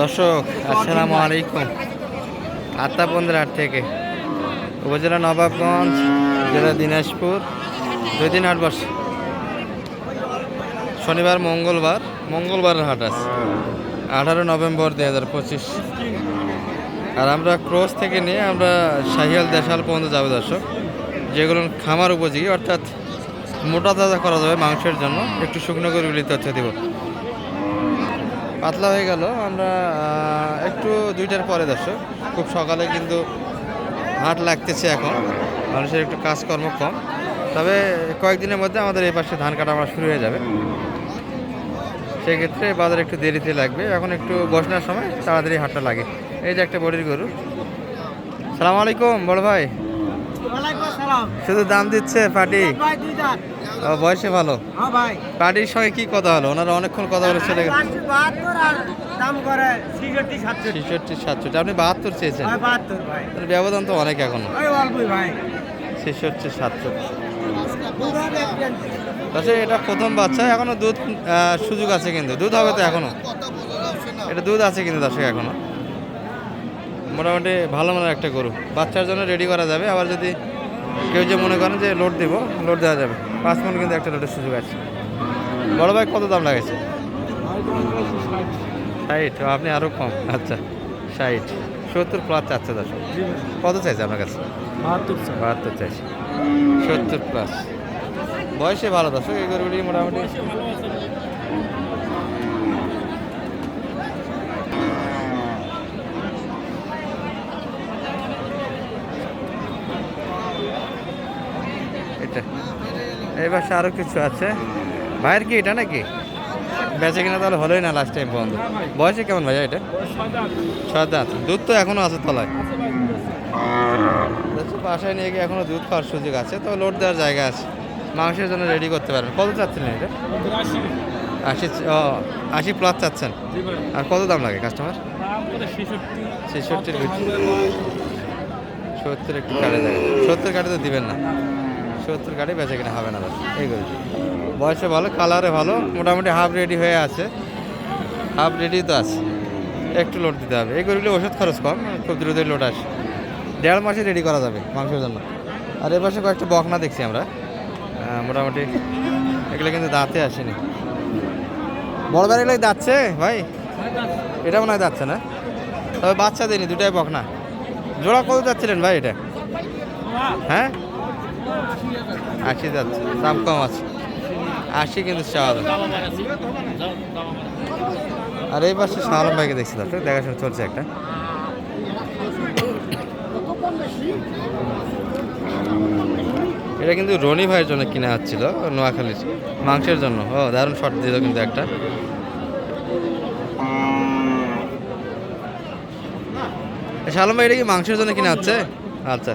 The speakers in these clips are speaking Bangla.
দর্শক, আসসালামু আলাইকুম। আত্মাবন্দের হাট থেকে। উপজেলা নবাবগঞ্জ জেলা দিনাজপুর, দুই দিন হাট বসে শনিবার, মঙ্গলবার, মঙ্গলবারের হাট আছে। আঠারো নভেম্বর দুই হাজার পঁচিশ। আর আমরা ক্রস থেকে নিয়ে আমরা শাহিয়াল দেশাল পর্যন্ত যাব দর্শক। যেগুলো খামার উপযোগী, অর্থাৎ মোটা তাজা করা যাবে মাংসের জন্য। একটু শুকনো করে তথ্য দিব। পাতলা হয়ে গেল। আমরা একটু দুইটার পরে দর্শক। খুব সকালে কিন্তু হাট লাগতেছে এখন। মানুষের একটু কাজকর্ম কম। তবে কয়েকদিনের মধ্যে আমাদের এই পাশে ধান কাটা আমরা শুরু হয়ে যাবে। সেক্ষেত্রে বাজার একটু দেরিতে লাগবে। এখন একটু বসানোর সময় তাড়াতাড়ি হাটটা লাগে। এই যে একটা বড়ির গরু। সালাম আলাইকুম বড় ভাই। শুধু দাম দিচ্ছে পার্টি। বয়সে ভালো? হ্যাঁ ভাই। পার্টির সঙ্গে কি কথা হলো? ওনারা অনেকক্ষণ কথা বলে চলে গেছে। ছিষট্টি সাতষট্টি। আপনি বাহাত্তর চেয়েছেন? ভাই। ব্যবধান তো অনেক এখনও। ছেষট্টি সাতষট্টি। আচ্ছা এটা প্রথম বাচ্চা। এখনও দুধ সুযোগ আছে কিন্তু। দুধ হবে তো এখনও? এটা দুধ আছে কিন্তু দর্শক এখনও। মোটামুটি ভালো মানের একটা গরু। বাচ্চার জন্য রেডি করা যাবে। আবার যদি কেউ যে মনে করেন যে লোড দেবো লোড দেওয়া যাবে। পাঁচ মন কিন্তু একটা লোডের সুযোগ আছে। বড় ভাই কত দাম লাগেছে ষাট। আপনি আরও কম। আচ্ছা ষাট। সত্তর প্লাস চাচ্ছে দর্শক। কত চাইছে আপনার কাছে? বাহাত্তর বাহাত্তর চাইছে। সত্তর প্লাস বয়সে ভালো দর্শক এই গরুগুলি মোটামুটি। এটা। এই পাশে আরও কিছু আছে। ভাইয়ের কি এটা নাকি? বেঁচে কিনা তাহলে হলোই না লাস্ট টাইম বন্ধ। বয়সে কেমন ভাইয়া এটা? ছয় দুধ তো এখনও আছে তলায়। বাসায় নিয়ে গিয়ে এখনও দুধ খাওয়ার সুযোগ আছে তো লোড দেওয়ার জায়গা আছে। মাংসের জন্য রেডি করতে পারবেন কত চাচ্ছিলেন এটা? আশি ও, আশি প্লাস চাচ্ছেন? আর কত দাম লাগে কাস্টমার ছেষট্টির সত্তর একটু কাটে সত্তর কাটে তো দিবেন না। সত্তর কাটে বেচা কিনা হবে না এই করে বয়সে ভালো কালারে ভালো, মোটামুটি হাফ রেডি হয়ে আছে। হাফ রেডি তো আছে। একটু লোড দিতে হবে। এই গরুগুলো ওষুধ খরচ কম, খুব দ্রুতই লোড আসে। দেড় মাসে রেডি করা যাবে মাংসের জন্য। আর এ পাশে কয়েকটা বকনা দেখছি আমরা। মোটামুটি এগুলো কিন্তু দাঁতে আসেনি। বড় বেড়া এগুলো যাচ্ছে ভাই? এটা মনে হয় দাঁতছে না? তবে বাচ্চা দেয়নি, দুটাই বকনা। জোড়া কত যাচ্ছিলেন ভাই এটা? হ্যাঁ? আশি যাচ্ছে, দাম কম আছে। আশি কিন্তু চাওয়া। আর এই পাশে শাহালম ভাইকে দেখছি দর্শক দেখাশোনা চলছে একটা। এটা কিন্তু রনি ভাইয়ের জন্য কিনা হচ্ছিল, নোয়াখালীর। মাংসের জন্য। ও, দারুণ শর্ট দিল কিন্তু একটা। শালম ভাই, এটা কি মাংসের জন্য কিনা হচ্ছে? আচ্ছা।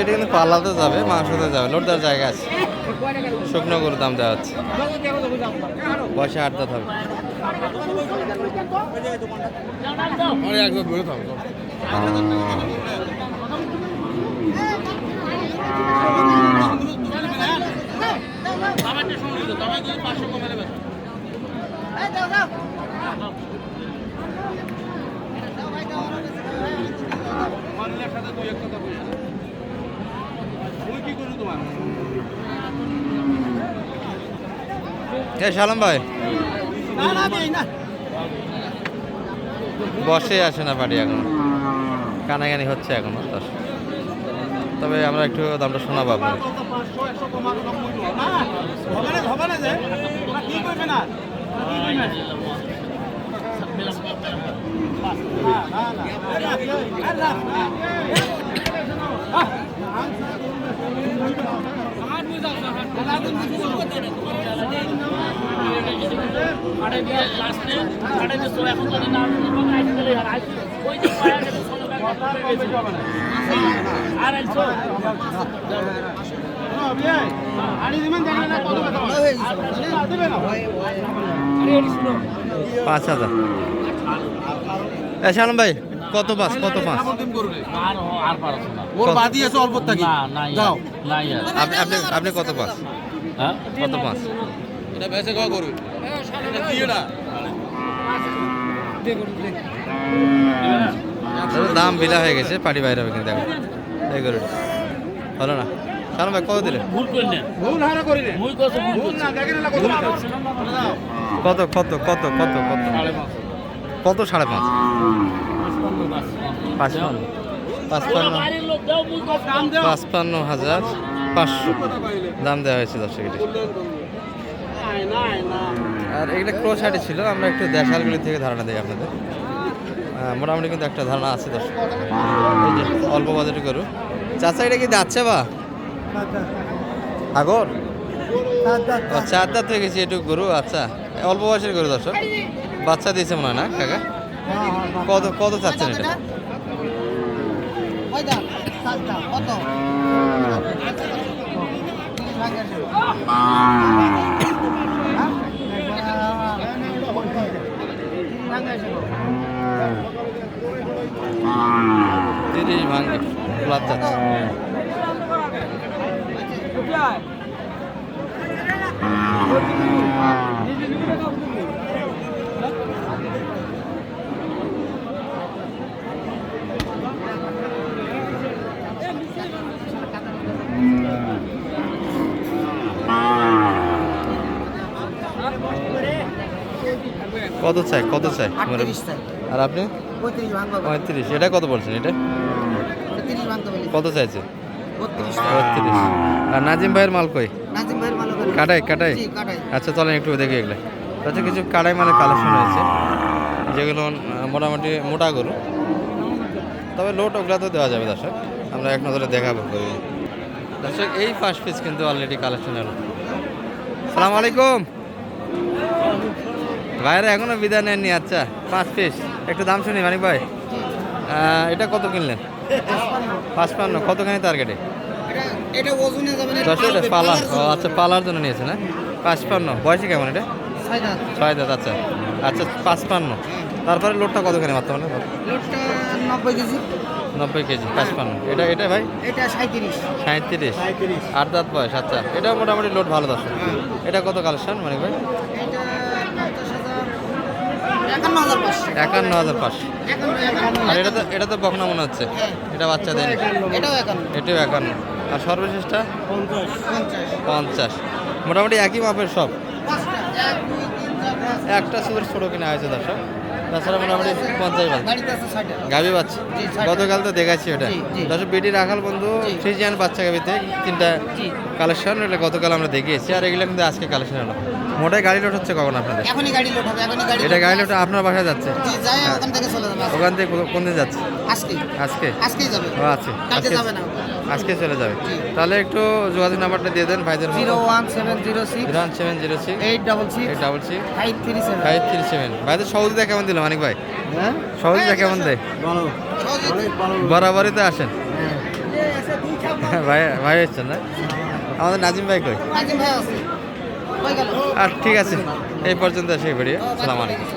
এটা কিন্তু পাল্লাতে যাবে, মাংসতে যাবে। লোড দেওয়ার জায়গা আছে। শুকনো গরুর দাম দেওয়া হচ্ছে। পয়সা আট দাঁত হবে। এ ভাই না, আমি না। বসে আসে না বাড়ি এখন? কানাকানি হচ্ছে এখনও তবে আমরা একটু দামটা শোনাবো আপনাকে না, পাঁচ হাজার। শালম ভাই কত পাঁচ কত পাঁচ ওর বাদি আছে অল্প থাকি যাও। আপনি আপনি আপনি কত কত এটা বেঁচে করবে? এটা দিয়ে না। তবে দাম বিলা হয়ে গেছে পাটি বাইরে হবে কিন্তু এই গরুটা। হলো না? কারণ ভাই কত দিলেন? ভুল করলেন ভুল হারা করি মুই কত ভুল ভুল না দেখেন না কত কত কত কত কত? কত সাড়ে পাঁচ? পাঁচপান্ন। পাঁচপান্ন হাজার পাঁচশো। দাম দেওয়া হয়েছে দর্শক এটা। আর এগুলো ক্রোশ হাটে ছিল, আমরা একটু দেশালগুলি থেকে ধারণা দিই আপনাদের। মোটামুটি কিন্তু একটা ধারণা আছে দর্শক। অল্প বাজেটে করু চাচা, এটা কি যাচ্ছে বা? আগর? দাঁত হয়ে গেছে এটুকু গরু আচ্ছা। অল্প বয়সের গরু দর্শক। বাচ্চা দিয়েছে মনে হয় না, কাকা? কত কত চাচ্ছেন এটা? তিরিশ ভাঙে প্লাস চাচ্ছে। কত চাই? কত চাই? আর আপনি? পঁয়ত্রিশ এটা কত বলছেন এটা? কত চাইছে? বত্রিশ। আর নাজিম ভাইয়ের মাল কই? কাটাই কাটাই? আচ্ছা চলেন একটু দেখি এগুলো। আচ্ছা কিছু কাটাই মালের কালেকশন হয়েছে যেগুলো মোটামুটি মোটা গরু। তবে লোট ওগুলা তো দেওয়া যাবে দর্শক। আমরা এক নজরে দেখাবো। দর্শক এই ফার্স্ট পিস কিন্তু অলরেডি কালেকশন হলো সালাম আলাইকুম। ভাইরা এখনও বিদায় নেননি আচ্ছা পাঁচ পিস একটু দাম শুনি, মানিক ভাই। এটা কত কিনলেন? পাঁচপান্ন, কতখানি টার্গেটে এটা ওজনে দশ এটা পালা, ও আচ্ছা পালার জন্য নিয়েছে না? পাঁচপান্ন, বয়সে কেমন এটা? ছয় দাঁত আচ্ছা। আচ্ছা পাঁচপান্ন। তারপরে লোডটা কতখানি মাত্র মানে নব্বই কেজি নব্বই কেজি পাঁচপান্ন। এটা এটা ভাই? এটা সাঁত্রিশ সাঁত্রিশ আট দাঁত বয়স আচ্ছা। এটা মোটামুটি লোড ভালো দশ এটা কত কালেকশন মানে ভাই? একান্ন হাজার পাঁচশো। আর এটা তো এটা তো বকনা মনে হচ্ছে? এটা বাচ্চা দেয়নি? এটাও একান্ন। এটাও একান্ন। আর সর্বশেষটা? পঞ্চাশ। মোটামুটি একই মাপের সব? একটা শুধু ছোটো কিনা হয়েছে দর্শক? তাছাড়া মোটামুটি পঞ্চাশ গাভি বাচ্চা? গতকাল তো দেখাচ্ছি ওটা। জি, জি। রাখাল বন্ধু। ফ্রিজিয়ান বাচ্চা গাভিতে তিনটা কালেকশন এটা গতকাল আমরা দেখিয়েছি আর এগুলো কিন্তু আজকে কালেকশন হলো। মোটাই গাড়ি লোড হচ্ছে কখন আপনাদের? এটা গাড়ি। লোড আপনার বাসায় যাচ্ছে? ওখান থেকে চলে যাবে। ওখান থেকে কোন দিন যাচ্ছে? আজকে। আজকে? আজকেই যাবে। ও আছে আজকে যাবে না। আজকে চলে যাবে। তাহলে একটু যোগাযোগ নাম্বারটা দিয়ে দেন ভাইদের zero one seven zero six. Zero one seven zero six. Eight double six. Eight double six. Five three seven. Five three seven ভাইদের সহযোগিতা কেমন দিল মানিক ভাই? হ্যাঁ? সহযোগিতা কেমন দেয়? বরাবরই তো আসেন। ভাই ভাই হচ্ছেন না? আমাদের নাজিম ভাই কই? নাজিম ভাই আছে। আর ঠিক আছে। এই পর্যন্ত সেই ভিডিও সালাম আলাইকুম।